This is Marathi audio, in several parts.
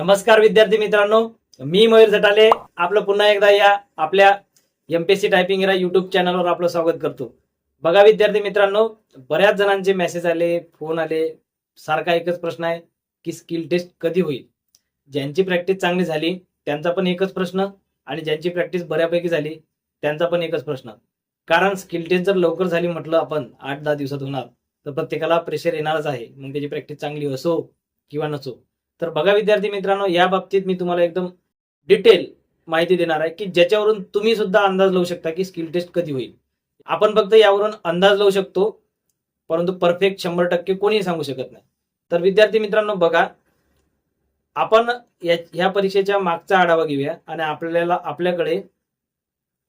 नमस्कार विद्यार्थी मित्रांनो मी मयूर झटाले आपलं पुन्हा एकदा या आपल्या एमपीएससी टायपिंग या युट्यूब चॅनलवर आपलं स्वागत करतो. बघा विद्यार्थी मित्रांनो बऱ्याच जणांचे मेसेज आले फोन आले. सारखा एकच प्रश्न आहे की स्किल टेस्ट कधी होईल? ज्यांची प्रॅक्टिस चांगली झाली त्यांचा पण एकच प्रश्न आणि ज्यांची प्रॅक्टिस बऱ्यापैकी झाली त्यांचा पण एकच प्रश्न. कारण स्किल टेस्ट जर लवकर झाली म्हटलं आपण आठ दहा दिवसात होणार तर प्रत्येकाला प्रेशर येणारच आहे. मग त्याची प्रॅक्टिस चांगली असो किंवा नसो. तर बघा विद्यार्थी मित्रांनो या बाबतीत मी तुम्हाला एकदम डिटेल माहिती देणार आहे की ज्याच्यावरून तुम्ही सुद्धा अंदाज लावू शकता की स्किल टेस्ट कधी होईल. आपण फक्त यावरून अंदाज लावू शकतो परंतु परफेक्ट शंभर टक्के कोणीही सांगू शकत नाही. तर विद्यार्थी मित्रांनो बघा आपण या ह्या परीक्षेच्या मागचा आढावा घेऊया आणि आपल्याला आपल्याकडे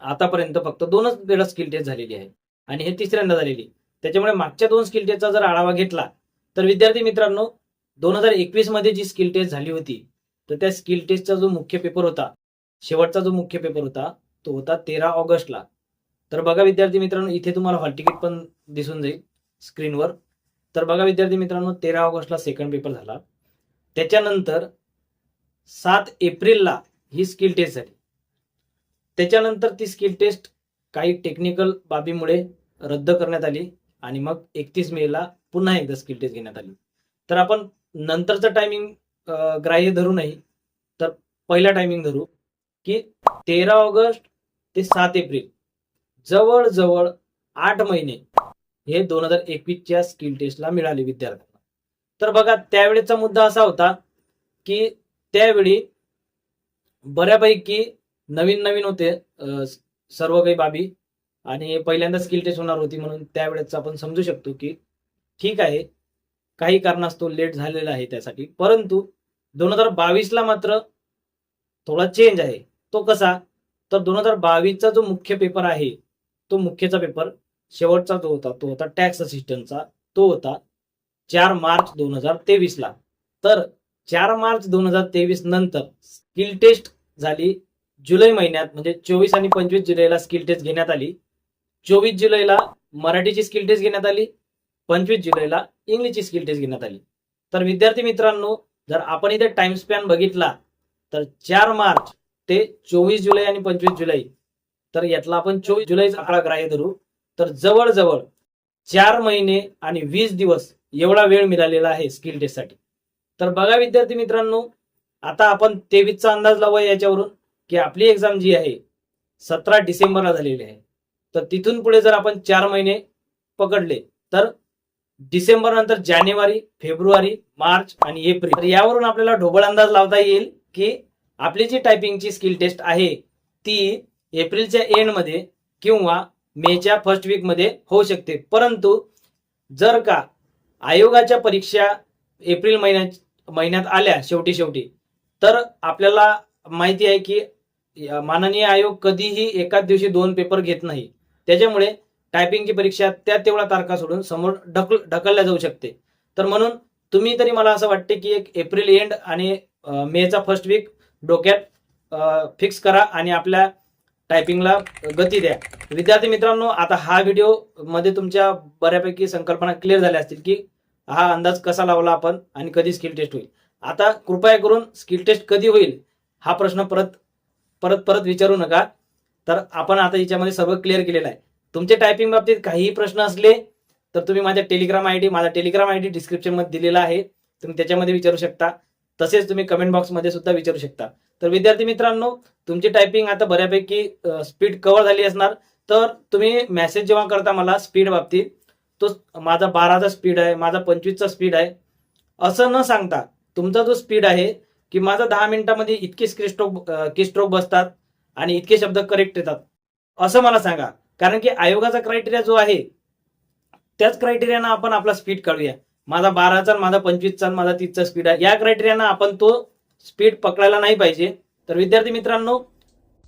आतापर्यंत फक्त दोनच वेळा स्किल टेस्ट झालेली आहे आणि हे तिसऱ्यांदा झालेली. त्याच्यामुळे मागच्या दोन स्किल टेस्टचा जर आढावा घेतला तर विद्यार्थी मित्रांनो दोन हजार एकवीसमध्ये जी स्किल टेस्ट झाली होती तर त्या स्किल टेस्टचा जो मुख्य पेपर होता शेवटचा जो मुख्य पेपर होता तो होता तेरा ऑगस्टला. तर बघा विद्यार्थी मित्रांनो इथे तुम्हाला हॉल तिकीट पण दिसून जाईल स्क्रीनवर. तर बघा विद्यार्थी मित्रांनो तेरा ऑगस्टला सेकंड पेपर झाला. त्याच्यानंतर सात एप्रिलला ही स्किल टेस्ट झाली. त्याच्यानंतर ती स्किल टेस्ट काही टेक्निकल बाबीमुळे रद्द करण्यात आली आणि मग एकतीस मेला पुन्हा एकदा स्किल टेस्ट घेण्यात आली. तर आपण नंतरचं टायमिंग ग्राह्य धरू नाही तर पहिला टायमिंग धरू की तेरा ऑगस्ट ते सात एप्रिल जवळजवळ आठ महिने हे दोन हजार एकवीसच्या स्किल टेस्टला मिळाले विद्यार्थ्यांना. तर बघा त्यावेळेचा मुद्दा असा होता की त्यावेळी बऱ्यापैकी नवीन नवीन होते सर्व काही बाबी आणि पहिल्यांदा स्किल टेस्ट होणार होती म्हणून त्यावेळेस आपण समजू शकतो की ठीक आहे काही कारणास्तव लेट झालेला आहे त्यासाठी. परंतु दोन हजार बावीसला मात्र थोडा चेंज आहे. तो कसा? तर दोन हजार बावीसचा जो मुख्य पेपर आहे तो मुख्यचा पेपर शेवटचा जो होता तो होता टॅक्स असिस्टंटचा तो होता चार मार्च दोन हजार तेवीसला. तर चार मार्च दोन हजार तेवीस नंतर स्किल टेस्ट झाली जुलै महिन्यात म्हणजे चोवीस आणि पंचवीस जुलैला स्किल टेस्ट घेण्यात आली. चोवीस जुलैला मराठीची स्किल टेस्ट घेण्यात आली. पंचवीस जुलैला इंग्लिशची स्किल टेस्ट घेण्यात आली. तर विद्यार्थी मित्रांनो जर आपण इथे टाइम स्पॅन बघितला तर चार मार्च ते चोवीस जुलै आणि पंचवीस जुलै तर यातला आपण चोवीस जुलैचा आकडा ग्राह्य धरू. तर जवळजवळ चार महिने आणि वीस दिवस एवढा वेळ मिळालेला आहे स्किल टेस्टसाठी तर बघा विद्यार्थी मित्रांनो आता आपण तेवीसचा अंदाज लावूया याच्यावरून की आपली एक्झाम जी आहे सतरा डिसेंबरला झालेली आहे. तर तिथून पुढे जर आपण चार महिने पकडले तर डिसेंबर नंतर जानेवारी फेब्रुवारी मार्च आणि एप्रिल. तर यावरून आपल्याला ढोबळ अंदाज लावता येईल की आपली जी टायपिंगची स्किल टेस्ट आहे ती एप्रिलच्या एंडमध्ये किंवा मेच्या फर्स्ट वीकमध्ये होऊ शकते. परंतु जर का आयोगाच्या परीक्षा एप्रिल महिन्यात महिन्यात आल्या शेवटी शेवटी तर आपल्याला माहिती आहे की माननीय आयोग कधीही एकाच दिवशी दोन पेपर घेत नाही. त्याच्यामुळे टायपिंगची परीक्षा त्या तेवढ्या तारखा सोडून समोर ढकल ढकलल्या जाऊ शकते. तर म्हणून तुम्ही तरी मला असं वाटते की एक एप्रिल एंड आणि मेचा फर्स्ट वीक डोक्यात फिक्स करा आणि आपल्या टायपिंगला गती द्या. विद्यार्थी मित्रांनो आता हा व्हिडिओमध्ये तुमच्या बऱ्यापैकी संकल्पना क्लिअर झाल्या असतील की हा अंदाज कसा लावला आपण आणि कधी स्किल टेस्ट होईल. आता कृपया करून स्किल टेस्ट कधी होईल हा प्रश्न परत परत परत विचारू नका. तर आपण आता याच्यामध्ये सर्व क्लिअर केलेलं आहे. तुमचे टायपिंग बाबतीत काहीही प्रश्न असले तर तुम्ही माझ्या टेलिग्राम आय डी माझा टेलिग्राम आय डी डिस्क्रिप्शनमध्ये दिलेला आहे. तुम्ही त्याच्यामध्ये विचारू शकता. तसेच तुम्ही कमेंट बॉक्समध्ये सुद्धा विचारू शकता. तर विद्यार्थी मित्रांनो तुमची टायपिंग आता बऱ्यापैकी स्पीड कव्हर झाली असणार. तर तुम्ही मेसेज जेव्हा करता मला स्पीड बाबतीत तो माझा बाराचा स्पीड आहे माझा पंचवीसचा स्पीड आहे. असं न सांगता तुमचा जो स्पीड आहे की माझा दहा मिनिटामध्ये इतके स्क्रिस्ट्रोक किस्ट्रोक बसतात आणि इतके शब्द करेक्ट येतात. असं मला सांगा. कारण की आयोगाचा क्रायटेरिया जो आहे त्याच क्रायटेरियानं आपण आपला स्पीड काढूया. माझा बाराचा आणि माझा पंचवीसचा माझा तीसचा स्पीड आहे. या क्रायटेरियानं आपण तो स्पीड पकडायला नाही पाहिजे. तर विद्यार्थी मित्रांनो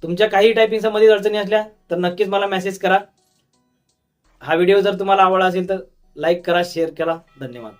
तुमच्या काही टायपिंग संबंधित अडचणी असल्या तर नक्कीच मला मेसेज करा. हा व्हिडिओ जर तुम्हाला आवडला असेल तर लाईक करा शेअर करा. धन्यवाद.